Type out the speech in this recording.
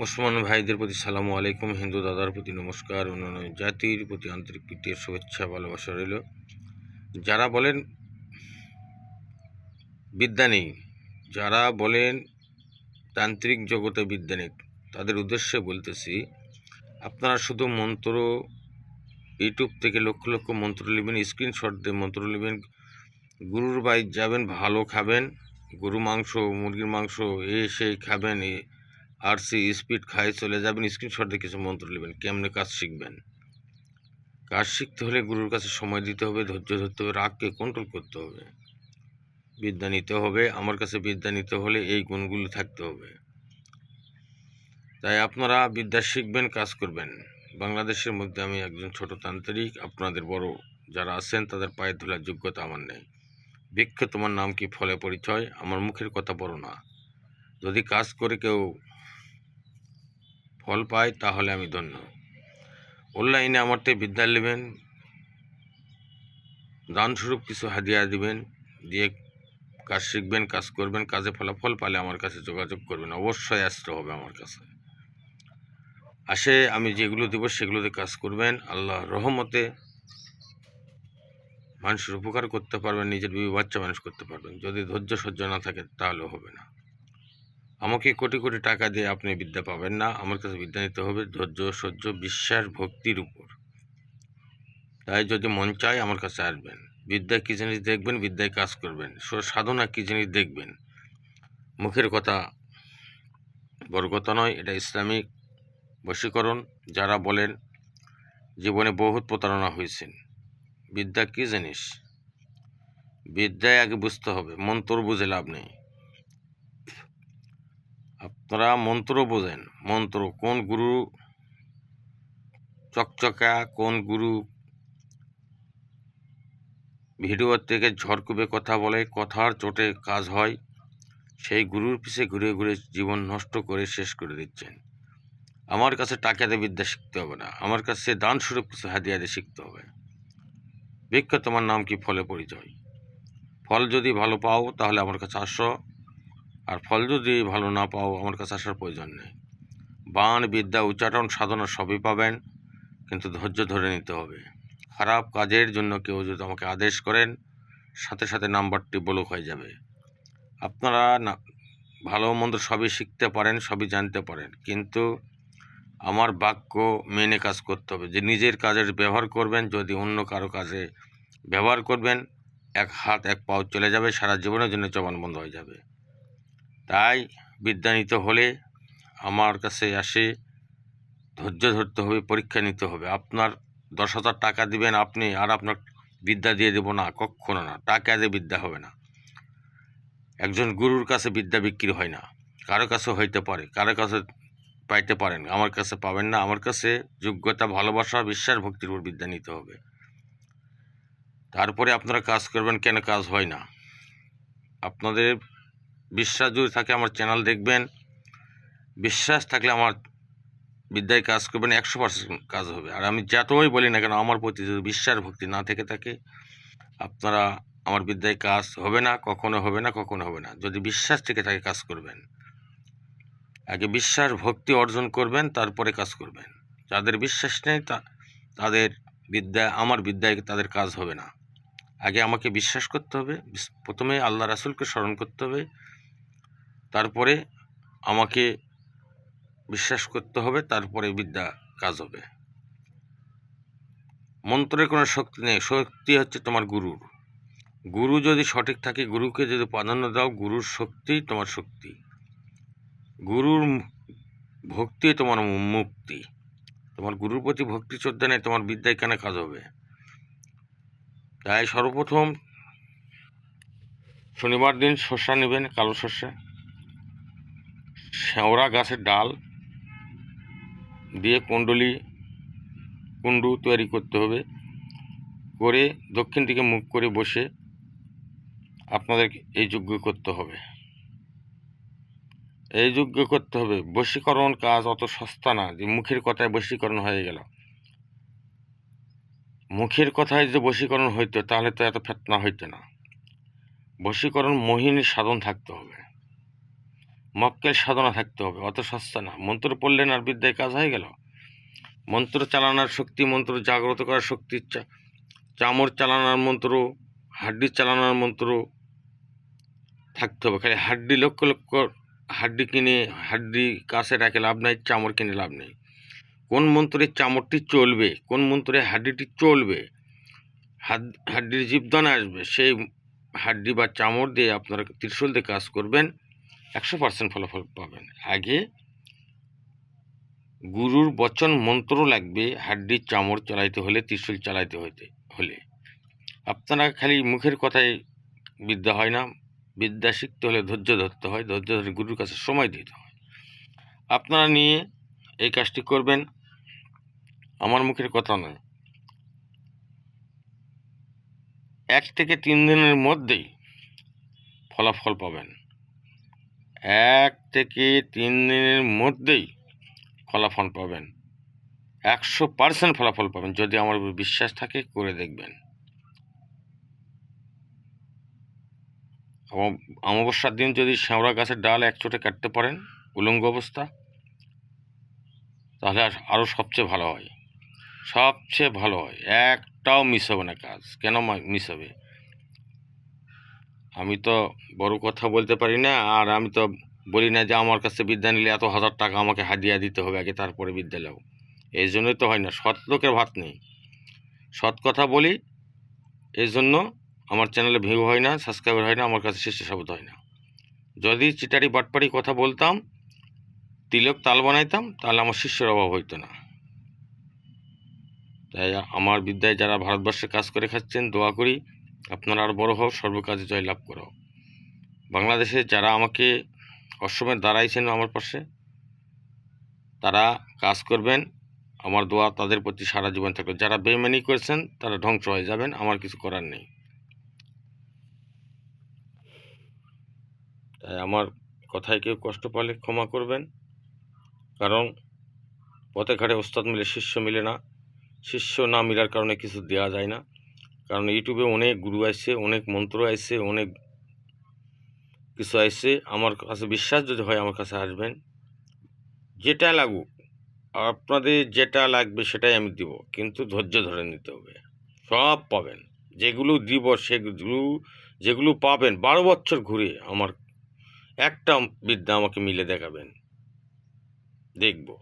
মুসলমান ভাইদের প্রতি সালামু আলাইকুম। হিন্দু দাদার প্রতি নমস্কার। অন্যান্য জাতির প্রতি আন্তরিক প্রীতির শুভেচ্ছা, ভালোবাসা রইল। যারা বলেন বিদ্যা নেই, যারা বলেন তান্ত্রিক জগতে বিদ্যা নেই, তাদের উদ্দেশ্যে বলতেছি, আপনারা শুধু মন্ত্র, ইউটিউব থেকে লক্ষ লক্ষ মন্ত্র নেবেন, স্ক্রিনশট দিয়ে মন্ত্র নেবেন, গুরুর বাড়ি যাবেন, ভালো খাবেন গরু মাংস, মুরগির মাংস, এ সেই খাবেন, এ আর সি স্পিড খাই চলে যাবেন স্ক্রিনশট দিয়ে কিছু মন্ত্র নেবেন কেমনে কাজ শিখবেন? কাজ শিখতে হলে গুরুর কাছে সময় দিতে হবে, ধৈর্য ধরতে হবে, রাগকে কন্ট্রোল করতে হবে। বিদ্যা নিতে হবে, আমার কাছে বিদ্যা নিতে হলে এই গুণগুলো থাকতে হবে। তাই আপনারা বিদ্যা শিখবেন, কাজ করবেন। বাংলাদেশের মধ্যে আমি একজন ছোট তান্ত্রিক, আপনাদের বড় যারা আছেন, তাদের পায়ে ধুলার যোগ্যতা আমার নেই। বৃক্ষ তোমার নাম কি, ফলে পরিচয়? আমার মুখের কথা বড় না। যদি কাজ করে কেউ ফল পাই, তাহলে আমি ধন্য। অনলাইনে আমার থেকে বিদ্যা নেবেন। দানস্বরূপ কিছু হাদিয়া দিবেন। দিয়ে কাজ শিখবেন, কাজ করবেন, কাজে ফলাফল পালে আমার কাছে যোগাযোগ করবেন। অবশ্যই আসতে হবে আমার কাছে। আসে, আমি যেগুলো দেবো সেগুলোতে কাজ করবেন। আল্লাহ রহমতে মানুষের উপকার করতে পারবেন, নিজের বিবি বাচ্চা মানুষ করতে পারবেন। যদি ধৈর্য সহ্য না থাকে, তাহলে হবে না। আমাকে কোটি কোটি টাকা দিয়ে আপনি বিদ্যা পাবেন না। আমার কাছে বিদ্যা নিতে হবে ধৈর্য, সহ্য, বিশ্বাস, ভক্তির উপর। তাই যদি মন চায় আমার কাছে আসবেন। বিদ্যা কী জিনিস দেখবেন? বিদ্যায় কাজ করবেন। সাধনা কী জিনিস দেখবেন? মুখের কথা কথা নয়, এটা ইসলামিক বশীকরণ। যারা বলেন, জীবনে বহুত প্রতারণা হয়েছেন। বিদ্যা কী জিনিস? বিদ্যায় আগে বুঝতে হবে মন্ত্র বুঝে লাভ নেই। আপনারা মন্ত্র বোঝেন। মন্ত্র, কোন গুরু চকচকা, কোন গুরু ভিডিওর থেকে ঝড়কুবে কথা বলে, কথার চোটে কাজ হয়, সেই গুরুর পিছে ঘুরে ঘুরে জীবন নষ্ট করে শেষ করে দিচ্ছেন। আমার কাছে টাকা দিয়ে বিদ্যা শিখতে হবে না। আমার কাছে দান স্বরূপ কিছু দিয়ে শিখতে হবে। বৃক্ষ তোমার নাম কি? ফলে পরিচয়। ফল যদি ভালো পাও, তাহলে আমার কাছে আসো। আর ফল যদি ভালো না পাও, আমার কাছে আসার প্রয়োজন নেই। বাণ বিদ্যা উচ্চাটন সাধনা সবই পাবেন, কিন্তু ধৈর্য ধরে নিতে হবে। খারাপ কাজের জন্য কেউ যদি আমাকে আদেশ করেন, সাথে সাথে নাম্বারটি ব্লক হয়ে যাবে। আপনারা না, ভালো মন্দ সবই শিখতে পারেন, সবই জানতে পারেন, কিন্তু আমার বাক্য মেনে কাজ করতে হবে। যে নিজের কাজের ব্যবহার করবেন, যদি অন্য কারও কাজে ব্যবহার করবেন, এক হাত, এক পাও চলে যাবে, সারা জীবনের জন্য জবান বন্ধ হয়ে যাবে। তাই বিদ্যা নিতে হলে আমার কাছে আসে, ধৈর্য ধরতে হবে, পরীক্ষা নিতে হবে। আপনার দশ হাজার টাকা দিবেন আপনি আর আপনার বিদ্যা দিয়ে দেবো না কখনো না। টাকা দিয়ে বিদ্যা হবে না। একজন গুরুর কাছে বিদ্যা বিক্রি হয় না। কারও কাছে হইতে পারে, কারও কাছে পাইতে পারেন। আমার কাছে পাবেন না। আমার কাছে যোগ্যতা, ভালোবাসা, বিশ্বাস, ভক্তির উপর বিদ্যা নিতে হবে। তারপরে আপনারা কাজ করবেন কেন কাজ হয় না। আপনাদের বিশ্বাস যদি থাকে আমার চ্যানেল দেখবেন, বিশ্বাস থাকলে আমার বিদ্যায় কাজ করবেন, একশো পার্সেন্ট কাজ হবে। আর আমি যতই বলি না কেন, আমার প্রতি যদি বিশ্বাস ভক্তি না থেকে থাকে, আপনারা আমার বিদ্যায় কাজ হবে না, কখনো হবে না, কখনো হবে না। যদি বিশ্বাস থেকে থাকে, কাজ করবেন। আগে বিশ্বাস, ভক্তি অর্জন করবেন, তারপরে কাজ করবেন। যাদের বিশ্বাস নেই, তা, তাদের বিদ্যা, আমার বিদ্যায় তাদের কাজ হবে না। আগে আমাকে বিশ্বাস করতে হবে, প্রথমে আল্লাহ রাসুলকে স্মরণ করতে হবে। তারপরে আমাকে বিশ্বাস করতে হবে, তারপরে বিদ্যা কাজ হবে। মন্ত্রের কোনো শক্তি নেই, শক্তি হচ্ছে তোমার গুরুর গুরু যদি সঠিক থাকে, গুরুকে যদি প্রাধান্য দাও, গুরুর শক্তি তোমার শক্তি। গুরুর ভক্তি তোমার মুক্তি। তোমার গুরুর প্রতি ভক্তি শ্রদ্ধা নেই, তোমার বিদ্যায় কেন কাজ হবে? তাই সর্বপ্রথম শনিবার দিন শস্যা নেবেন, কালো শস্যা। শেওড়া গাছের ডাল দিয়ে কুণ্ডলি, কুণ্ডু তৈরি করতে হবে। করে দক্ষিণ দিকে মুখ করে বসে আপনাদের এই যজ্ঞ করতে হবে। এই যজ্ঞ করতে হবে। বশীকরণ কাজ অত সস্তা না যে মুখের কথায় বশীকরণ হয়ে গেল। মুখের কথায় যে বশীকরণ হইতো তাহলে তো এত ফেতনা হইতো না। বশীকরণ মোহিনীর সাধন থাকতে হবে। মক্কেল সাধনা থাকতে হবে, অত সস্তা না। মন্ত্র পড়লেন আর বিদ্যায় কাজ হয়ে গেল? মন্ত্র চালানোর শক্তি, মন্ত্র জাগ্রত করার শক্তি, চা- চামর চালানোর মন্ত্র, হাড্ডি চালানোর মন্ত্র থাকতে হবে। খালি হাড্ডি লক্ষ লক্ষ হাড্ডি কিনে, হাড্ডি কাছে রাখে লাভ নাই চামড় কিনে লাভ নেই। কোন মন্ত্রে চামড়টি চলবে, কোন মন্ত্রে হাড্ডিটি চলবে, হাড- হাড্ডির জীবদান আসবে, সেই হাড্ডি বা চামড় দিয়ে আপনারা ত্রিশূল দিয়ে কাজ করবেন। একশো পার্সেন্ট ফলাফল পাবেন। আগে গুরুর বচন মন্ত্র লাগবে, হাড্ডির চামড় চালাইতে হলে ত্রিশূল চালাইতে হইতে, হলে। আপনারা খালি মুখের কথায় বিদ্যা হয় না, বিদ্যা শিখতে হলে ধৈর্য ধরতে হয়, ধৈর্য ধরে গুরুর কাছে সময় দিতে হয়। আপনারা নিয়ে এই কাজটি করবেন, আমার মুখের কথা নয়। এক থেকে তিন দিনের মধ্যেই ফলাফল পাবেন। এক থেকে তিন দিনের মধ্যেই ফলাফল পাবেন। একশো পার্সেন্ট ফলাফল পাবেন যদি আমার উপর বিশ্বাস থাকে, করে দেখবেন। অমাবস্যার দিন যদি শ্যাওড়া গাছের ডাল এক চোটে কাটতে পারেন, উলঙ্গ অবস্থা, তাহলে আরও সবচেয়ে ভালো হয়। সবচেয়ে ভালো হয়। একটাও মিস হবে না কাজ। কেন মিস হবে? আমি তো বড় কথা বলতে পারি না, আর আমি তো বলি না যে আমার কাছে বিদ্যা নিলে এত হাজার টাকা আমাকে হাদিয়া দিতে হবে, আগে তারপরে বিদ্যা লাও এই জন্যই তো হয় না, সৎ লোকের ভাত নেই। সৎ কথা বলি, এই জন্য আমার চ্যানেলে ভিউ হয় না, সাবস্ক্রাইবার হয় না, আমার কাছে শিষ্য শব্দ হয় না। যদি চিটারি বাটপাড়ি কথা বলতাম, তিলক তাল বানাইতাম, তাহলে আমার শিষ্যের অভাব হইতো না। তাই আমার বিদ্যায় যারা ভারতবর্ষে কাজ করে খাচ্ছেন, দোয়া করি আপনারা আর বড় হও, সর্বকাজে জয়লাভ করো। বাংলাদেশে যারা আমাকে অসময়ে দাঁড়াইছেন আমার পাশে, তারা কাজ করবেন, আমার দোয়া তাদের প্রতি সারা জীবন থাকবে। যারা বেমানি করেছেন, তারা ধ্বংস হয়ে যাবেন, আমার কিছু করার নেই। তাই আমার কথায় কেউ কষ্ট পালে ক্ষমা করবেন, কারণ পথে ঘাটে ওস্তাদ মিলে শিষ্য মিলে না, শিষ্য না মিলার কারণে কিছু দেওয়া যায় না। কারণ ইউটিউবে অনেক গুরু আসছে, অনেক মন্ত্র আসছে, অনেক কিছু আসছে। আমার কাছে বিশ্বাস যদি হয় আমার কাছে আসবেন। যেটা লাগুক, আপনাদের যেটা লাগবে সেটাই আমি দিব। কিন্তু ধৈর্য ধরে নিতে হবে। সব পাবেন। যেগুলো দিব সেগুলো, যেগুলো পাবেন, বারো বছর ঘুরে আমার একটা বিদ্যা আমাকে মিলে দেখাবেন। দেখব।